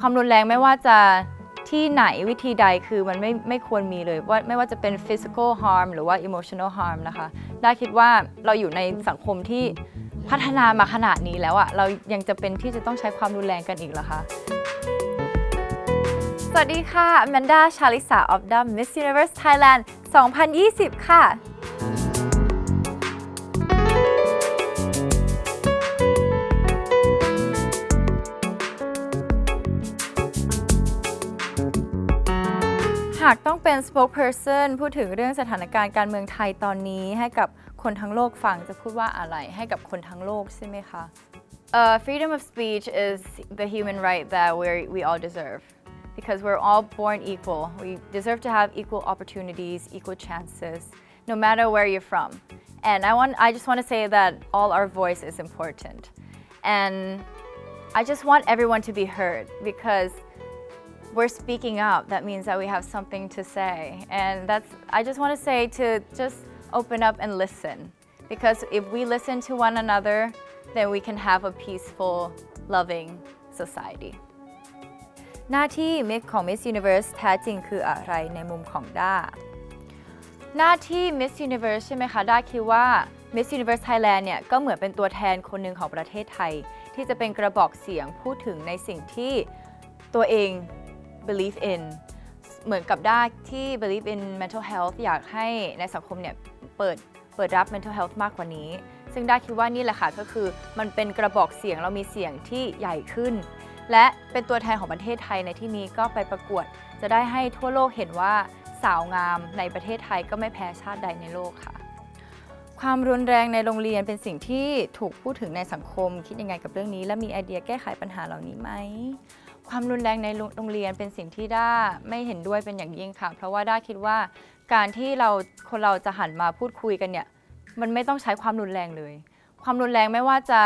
ความรุนแรงไม่ว่าจะที่ไหนวิธีใดคือมันไม่ไม่ควรมีเลยว่าไม่ว่าจะเป็น physical harm หรือว่า emotional harm นะคะได้คิดว่าเราอยู่ในสังคมที่พัฒนามาขนาดนี้แล้วอะเรายังจะเป็นที่จะต้องใช้ความรุนแรงกันอีกเหรอคะสวัสดีค่ะแมนดาชาลิสาออฟดัม Miss Universe Thailand 2020 ค่ะ หากต้องเป็น spokesperson พูดถึงเรื่องสถานการณ์การเมืองไทยตอนนี้ ให้กับคนทั้งโลกฟังจะพูดว่าอะไรให้กับคนทั้งโลกใช่ไหมคะ uh, freedom of speech is the human right that we we all deserve because we're all born equal. We deserve to have equal opportunities, equal chances, no matter where you're from. And I want I just want to say that all our voice is important. And I just want everyone to be heard because we're speaking up. That means that we have something to say. And that's I just want to say to just open up and listen. Because if we listen to one another, then we can have a peaceful, loving society. หน้าที่มิสของ Miss Universe แท้จริงคืออะไรในมุมของด้า หน้าที่ Miss Universe ใช่ไหมคะ ด้าคิดว่า Miss Universe Thailand เนี่ย ก็เหมือนเป็นตัวแทนคนหนึ่งของประเทศไทย ที่จะเป็นกระบอกเสียงพูดถึงในสิ่งที่ตัวเอง believe in เหมือนกับด้าที่ believe in mental health อยากให้ในสังคมเนี่ยเปิดเปิดรับ mental health มากกว่านี้ ซึ่งด้าคิดว่านี่แหละค่ะก็คือมันเป็นกระบอกเสียงเรามีเสียงที่ใหญ่ขึ้น และเป็นตัวแทนของประเทศไทยในที่นี้ก็ไปประกวด จะได้ให้ทั่วโลกเห็นว่าสาวงามในประเทศไทยก็ไม่แพ้ชาติใดในโลกค่ะ ความรุนแรงในโรงเรียนเป็นสิ่งที่ถูกพูดถึงในสังคม คิดยังไงกับเรื่องนี้ และมีไอเดียแก้ไขปัญหาเหล่านี้ไหม ความรุนแรงในโรงเรียนเป็นสิ่งที่ด้าไม่เห็นด้วยเป็นอย่างยิ่งค่ะ เพราะว่าด้าคิดว่าการที่เราคนเราจะหันมาพูดคุยกันเนี่ยมันไม่ต้องใช้ความรุนแรงเลย ความรุนแรงไม่ว่าจะ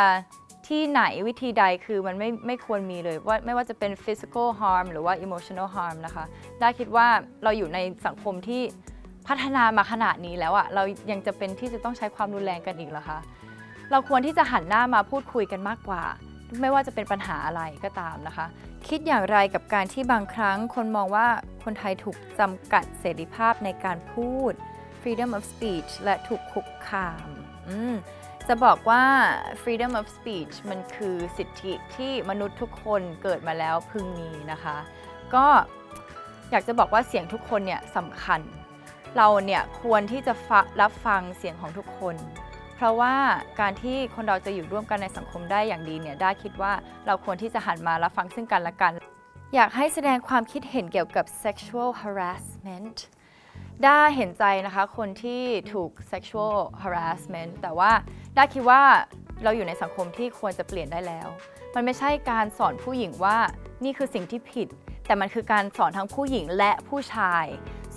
ที่ไหนวิธีใดคือมันไม่ไม่ควรมีเลยว่าไม่ว่าจะเป็น physical harm หรือว่า emotional harm นะคะด้าคิดว่าเราอยู่ในสังคมที่พัฒนามาขนาดนี้แล้วอะเรายังจะเป็นที่จะต้องใช้ความรุนแรงกันอีกเหรอคะเราควรที่จะหันหน้ามาพูดคุยกันมากกว่า ไม่ว่าจะเป็นปัญหาอะไรก็ตามนะคะ คิดอย่างไรกับการที่บางครั้งคนมองว่าคนไทยถูกจำกัดเสรีภาพในการพูด freedom of speech และถูกคุกคามอืมจะบอกว่า freedom of speech มันคือสิทธิที่มนุษย์ทุกคนเกิดมาแล้วพึงมีนะคะ ก็อยากจะบอกว่าเสียงทุกคนเนี่ยสำคัญ เราเนี่ยควรที่จะฟะรับฟังเสียงของทุกคน เพราะว่าการที่คนเราจะอยู่ร่วมกันในสังคมได้อย่างดีเนี่ยได้คิดว่าเราควรที่จะหันมารับฟังซึ่งกันและกัน อยากให้แสดงความคิดเห็นเกี่ยวกับ sexual harassment ด้าเห็นใจนะคะ คนที่ถูก sexual harassment แต่ว่าด้าคิดว่าเราอยู่ในสังคมที่ควรจะเปลี่ยนได้แล้ว มันไม่ใช่การสอนผู้หญิงว่านี่คือสิ่งที่ผิด แต่มันคือการสอนทั้งผู้หญิงและผู้ชาย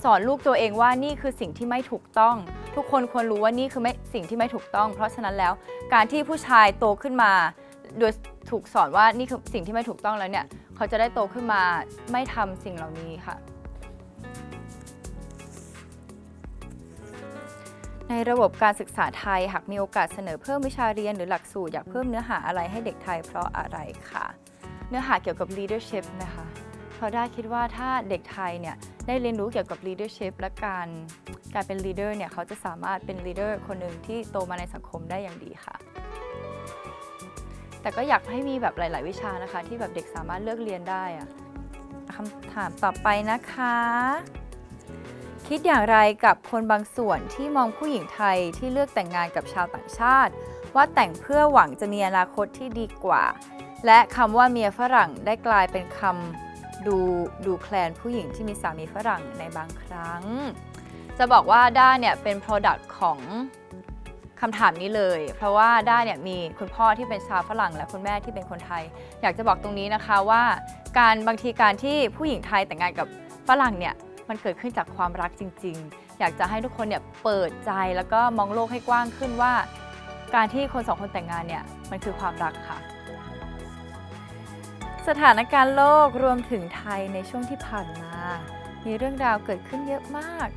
สอนลูกตัวเองว่านี่คือสิ่งที่ไม่ถูกต้อง ทุกคนควรรู้ว่านี่คือไม่สิ่งที่ไม่ถูกต้อง เพราะฉะนั้นแล้วการที่ผู้ชายโตขึ้นมา โดยถูกสอนว่านี่คือสิ่งที่ไม่ถูกต้องแล้วเนี่ย เขาจะได้โตขึ้นมาไม่ทำสิ่งเหล่านี้ค่ะ ในระบบการศึกษาไทยหากมีโอกาสเสนอเพิ่มวิชาเรียนหรือหลักสูตรอยากเพิ่มเนื้อหาอะไรให้เด็กไทยเพราะอะไรค่ะ เนื้อหาเกี่ยวกับ leadership นะคะเพราะได้คิดว่าถ้าเด็กไทยเนี่ย ได้เรียนรู้เกี่ยวกับ leadership และการการเป็น leader เนี่ยเขาจะสามารถเป็น leader คนหนึ่งที่โตมาในสังคมได้อย่างดีค่ะ แต่ก็อยากให้มีแบบหลาย ๆ วิชานะคะ ที่แบบเด็กสามารถเลือกเรียนได้อะคำถามต่อไปนะคะ คิดอย่างไรกับคนบางส่วนที่มองผู้หญิงไทยที่เลือกแต่งงานกับชาวต่างชาติ ว่าแต่งเพื่อหวังจะมีอนาคตที่ดีกว่า และคำว่าเมียฝรั่งได้กลายเป็นคำ ดูดูแคลนผู้หญิงที่มีสามีฝรั่งในบางครั้ง จะบอกว่าด้าเนี่ยเป็น product ของคำถามนี้เลย เพราะว่าด้าเนี่ยมีคุณพ่อที่เป็นชาวฝรั่ง และคุณแม่ที่เป็นคนไทย อยากจะบอกตรงนี้นะคะว่า การบางทีการที่ผู้หญิงไทยแต่งงานกับฝรั่งเนี่ยมันเกิดขึ้นจากความรักจริง ๆ อยากจะให้ทุกคนเนี่ยเปิดใจแล้วก็มองโลกให้กว้างขึ้นว่า การที่คนสองคนแต่งงานเนี่ยมันคือความรักค่ะ สถานการณ์โลกรวมถึงไทยในช่วงที่ผ่านมา มีเรื่องราวเกิดขึ้นเยอะมาก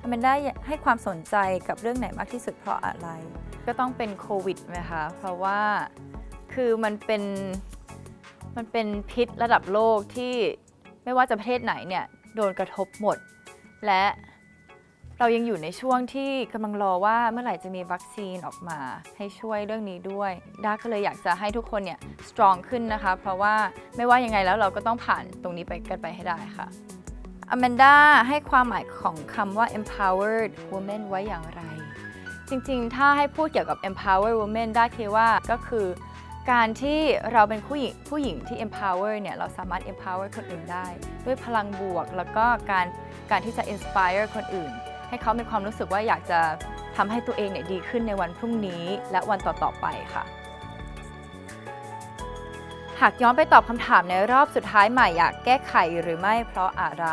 อแมนได้ให้ความสนใจกับเรื่องไหนมากที่สุดเพราะอะไร ก็ต้องเป็นโควิดไหมคะเพราะว่าคือมันเป็นมันเป็นพิษระดับโลกที่ไม่ว่าจะประเทศไหนเนี่ยโดนกระทบหมด และ เรายังอยู่ในช่วงที่กำลังรอว่าเมื่อไหร่จะมีวัคซีนออกมา ให้ช่วยเรื่องนี้ด้วยด้าก็เลยอยากจะให้ทุกคนเนี่ย strong ขึ้นนะคะ เพราะว่าไม่ว่ายังไงแล้วเราก็ต้องผ่านตรงนี้ไปกันไปให้ได้ค่ะอแมนดาให้ความหมายของคำว่า empowered woman ไว้อย่างไร จริงๆ ถ้าให้พูดเกี่ยวกับ empowered woman ได้คิดว่าก็คือการที่เราเป็นผู้หญิงผู้หญิงที่ empower เนี่ยเราสามารถ empower คนอื่นได้ ด้วยพลังบวก แล้วก็การการที่จะ inspire คนอื่น ให้เขามีความรู้สึกว่าอยากจะทำให้ตัวเองเนี่ยดีขึ้นในวันพรุ่งนี้ และวันต่อๆไปค่ะ หากย้อนไปตอบคำถามในรอบสุดท้ายใหม่อยากแก้ไขหรือไม่เพราะอะไร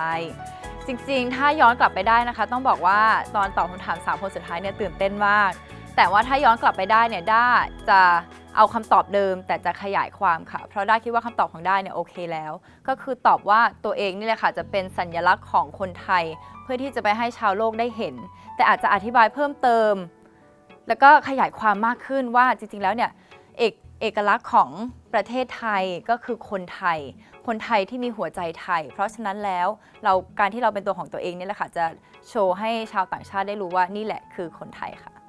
จริงๆ ถ้าย้อนกลับไปได้นะคะ ต้องบอกว่าตอนตอบคำถามสามคนสุดท้ายเนี่ยตื่นเต้นมาก แต่ว่าถ้าย้อนกลับไปได้เนี่ยด้าจะ เอาคำตอบเดิม แต่จะขยายความค่ะ เพราะได้คิดว่าคำตอบของได้เนี่ยโอเคแล้ว ก็คือตอบว่าตัวเองนี่แหละค่ะ จะเป็นสัญลักษณ์ของคนไทย เพื่อที่จะไปให้ชาวโลกได้เห็น แต่อาจจะอธิบายเพิ่มเติม แล้วก็ขยายความมากขึ้นว่าจริงๆแล้วเนี่ยเอกเอกลักษณ์ของประเทศไทยก็คือคนไทย คนไทยที่มีหัวใจไทย เพราะฉะนั้นแล้วเราการที่เราเป็นตัวของตัวเองนี่แหละค่ะจะโชว์ให้ชาวต่างชาติได้รู้ว่านี่แหละคือคนไทยค่ะ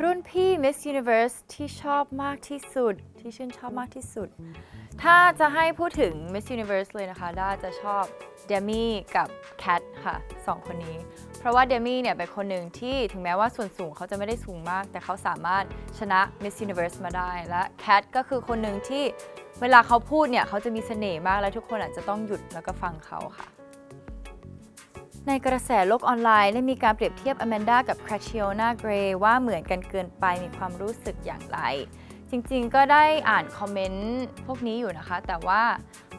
รุ่นพี่ Miss Universe ที่ชอบมากที่สุด ที่ชื่นชอบมากที่สุด ถ้าจะให้พูดถึง Miss Universe เลยนะคะด้าจะชอบเดมี่กับแคทค่ะสองคนนี้ เพราะว่าเดมี่เนี่ยเป็นคนหนึ่งที่ถึงแม้ว่าส่วนสูงเขาจะไม่ได้สูงมาก แต่เขาสามารถชนะ Miss Universe มาได้ และแคทก็คือคนหนึ่งที่เวลาเขาพูดเนี่ยเขาจะมีเสน่ห์มากและทุกคนอาจจะต้องหยุดแล้วก็ฟังเขาค่ะ ในกระแสโลกออนไลน์ได้มีการเปรียบเทียบอแมนดากับคราชิโอนาเกรว่าเหมือนกันเกินไปมีความรู้สึกอย่างไร จริงๆ ก็ได้อ่านคอมเมนต์พวกนี้อยู่นะคะ แต่ว่า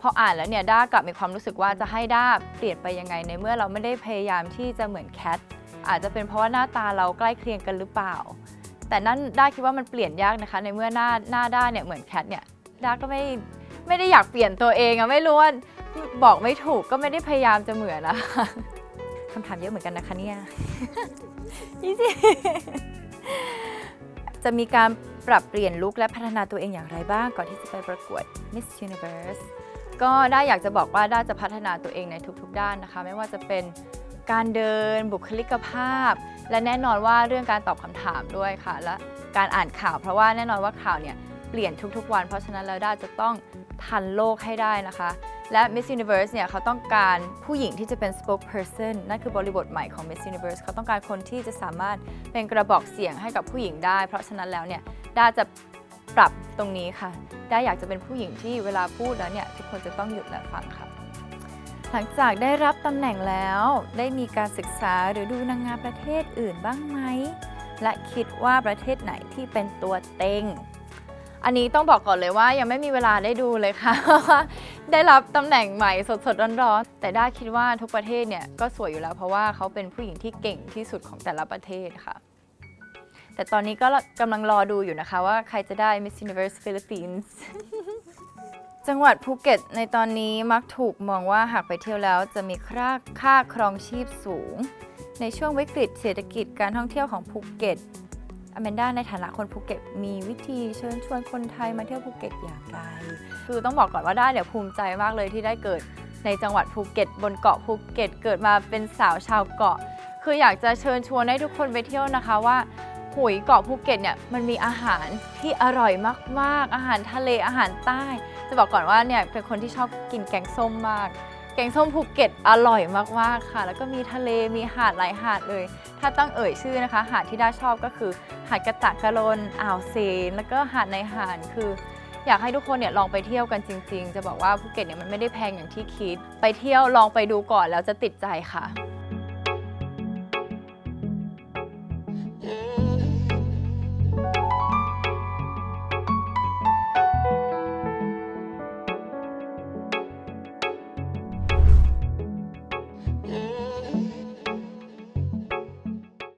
พออ่านแล้วเนี่ยด้ากลับมีความรู้สึกว่าจะให้ด้าเปลี่ยนไปยังไงในเมื่อเราไม่ได้พยายามที่จะเหมือนแคทอาจจะเป็นเพราะว่าหน้าตาเราใกล้เคียงกันหรือเปล่า แต่นั่นด้าคิดว่ามันเปลี่ยนยากนะคะ ในเมื่อหน้าหน้าด้าเนี่ยเหมือนแคทเนี่ยด้าก็ไม่ไม่ได้อยากเปลี่ยนตัวเองอะไม่รู้ว่าบอกไม่ถูกก็ไม่ได้พยายามจะเหมือนนะคะ คำถามเยอะเหมือนกันนะคะเนี่ยยี่สิจะมีการปรับเปลี่ยนลุคและพัฒนาตัวเองอย่างไรบ้าง ก่อนที่จะไปประกวด Miss Universe ก็ได้อยากจะบอกว่าได้จะพัฒนาตัวเองในทุกๆ ด้านนะคะ ไม่ว่าจะเป็นการเดินบุคลิกภาพ และแน่นอนว่าเรื่องการตอบคำถามด้วยค่ะ และการอ่านข่าวเพราะว่าแน่นอนว่าข่าวเนี่ย เปลี่ยนทุกๆวัน เพราะฉะนั้นแล้วด้าจะต้องทันโลกให้ได้นะคะ และ Miss Universe เนี่ยเขาต้องการผู้หญิงที่จะเป็น spokesperson นั่นคือบริบทใหม่ของ Miss Universe เขาต้องการคนที่จะสามารถเป็นกระบอกเสียงให้กับผู้หญิงได้ เพราะฉะนั้นแล้วเนี่ยด้าจะปรับตรงนี้ค่ะ ด้าอยากจะเป็นผู้หญิงที่เวลาพูดแล้วเนี่ยทุกคนจะต้องหยุดและฟังค่ะหลังจากได้รับตำแหน่งแล้วได้มีการศึกษาหรือดูนางงามประเทศอื่นบ้างไหม และคิดว่าประเทศไหนที่เป็นตัวเต็ง อันนี้ต้องบอกก่อนเลยว่ายังไม่มีเวลาได้ดูเลยค่ะเพราะว่าได้รับตำแหน่งใหม่สดๆร้อนๆแต่ด้าคิดว่าทุกประเทศเนี่ยก็สวยอยู่แล้วเพราะว่าเขาเป็นผู้หญิงที่เก่งที่สุดของแต่ละประเทศค่ะ แต่ตอนนี้ก็กำลังรอดูอยู่นะคะว่าใครจะได้ Miss Universe Philippines จังหวัดภูเก็ตในตอนนี้มักถูกมองว่าหากไปเที่ยวแล้วจะมีค่าค่าครองชีพสูง ในช่วงวิกฤตเศรษฐกิจการท่องเที่ยวของภูเก็ต อแมนด้าในฐานะคนภูเก็ตมีวิธีเชิญชวนคนไทยมาเที่ยวภูเก็ตอย่างไร คือต้องบอกก่อนว่าด้าเนี่ยภูมิใจมากเลยที่ได้เกิดในจังหวัดภูเก็ต บนเกาะภูเก็ต เกิดมาเป็นสาวชาวเกาะ คืออยากจะเชิญชวนให้ทุกคนไปเที่ยวนะคะว่าหุยเกาะภูเก็ตเนี่ยมันมีอาหารที่อร่อยมาก ๆ อาหารทะเลอาหารใต้ จะบอกก่อนว่าเนี่ยเป็นคนที่ชอบกินแกงส้มมาก แกงส้มภูเก็ตอร่อยมากๆค่ะ แล้วก็มีทะเลมีหาดหลายหาดเลย ถ้าต้องเอ่ยชื่อนะคะ หาดที่ด้าชอบก็คือ หาดกระตะกะลนอ่าวเซน แล้วก็หาดในหาดคือ อยากให้ทุกคนเนี่ยลองไปเที่ยวกันจริง ๆ จะบอกว่าภูเก็ตเนี่ยมันไม่ได้แพงอย่างที่คิด ไปเที่ยวลองไปดูก่อนแล้วจะติดใจค่ะ